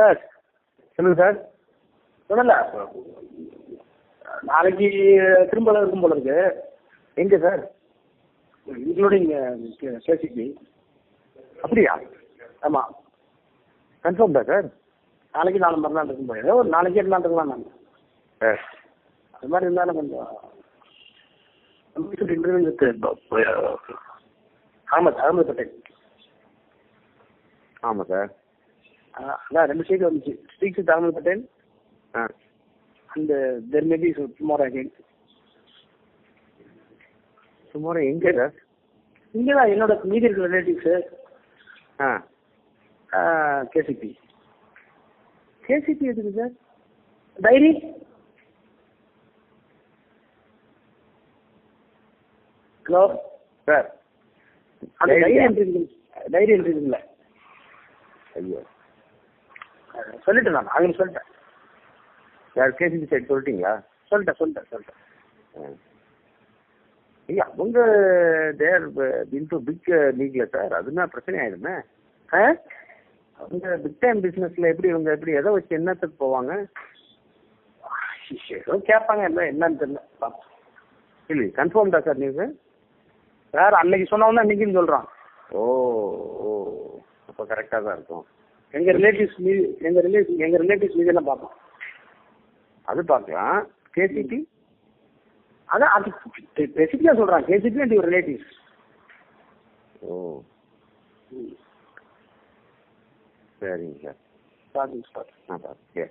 Sir. சொல்லுங்க sir. சொல்லல. நாளைக்கு திரும்ப இருக்கும் போல இருக்கு. எங்க சார்? Including KCP. அப்படியா? ஆமா. கன்ஃபார்ம் தான் சார். நாளைக்கு நாலு மறுநாள் இருக்கும் போல. ஏதோ ஒரு நாளைக்கே இருந்தாலும் இருக்கலாம் நான் சார் அது மாதிரி இருந்தாலும் கொஞ்சம் இன்டர்வியூ வித் அகமது பட்டேல் ஆமாம் சார் ஆ, அதான் ரெண்டு சைடு வந்துச்சு. Speaks Ahmed Patel and there maybe tomorrow again tomorrow எங்கே சார் இங்கே தான் என்னோட மீதி இருக்கிற ரிலேட்டிவ்ஸு ஆ. கேசிபி கேசிபி எதுக்கு சார் டைரி. ஹலோ? சார் அந்த டைரி? என்ட்ரி டைரி என்ட்ரி இருக்குல்ல ஐயோ. சொல்லிட்டேன் நான் அவங்க சொல்லிட்டேன். சார் கேசிபி சைடு சொல்லிட்டீங்களா? சொல்லிட்டேன் சொல்லிட்டேன் சொல்லிட்டேன். ஐயா அவங்க தேர் இன்டு பிக் லீக்ல சார் அதுனா பிரச்சனை ஆயிடுமே. அவங்க பிக் டைம் பிசினஸ்ல எப்படி இவங்க எப்படி எதை வச்சு என்னத்துக்கு போவாங்க? ஏதோ கேட்பாங்க என்ன என்னன்னு தெரியல. இல்லை கன்ஃபார்ம் தான் சார் நீங்கள் வேற அன்னைக்கு சொன்னவன் தான் இன்னைக்குன்னு சொல்றான். ஓ ஓ அப்போ கரெக்டாக தான் இருக்கும். எங்க ரிலேட்டிவ்ஸ் மீது எங்க ரிலேட்டிவ் எங்க ரிலேட்டிவ்ஸ் மீது எல்லாம் பார்ப்போம். அது பார்க்கலாம். கேசிபி அதான் அது ஸ்பெசிஃபிக்கா சொல்றான். KCP and your relatives oh. சரிங்க சார். சாரி சார் ஆ பார்த்து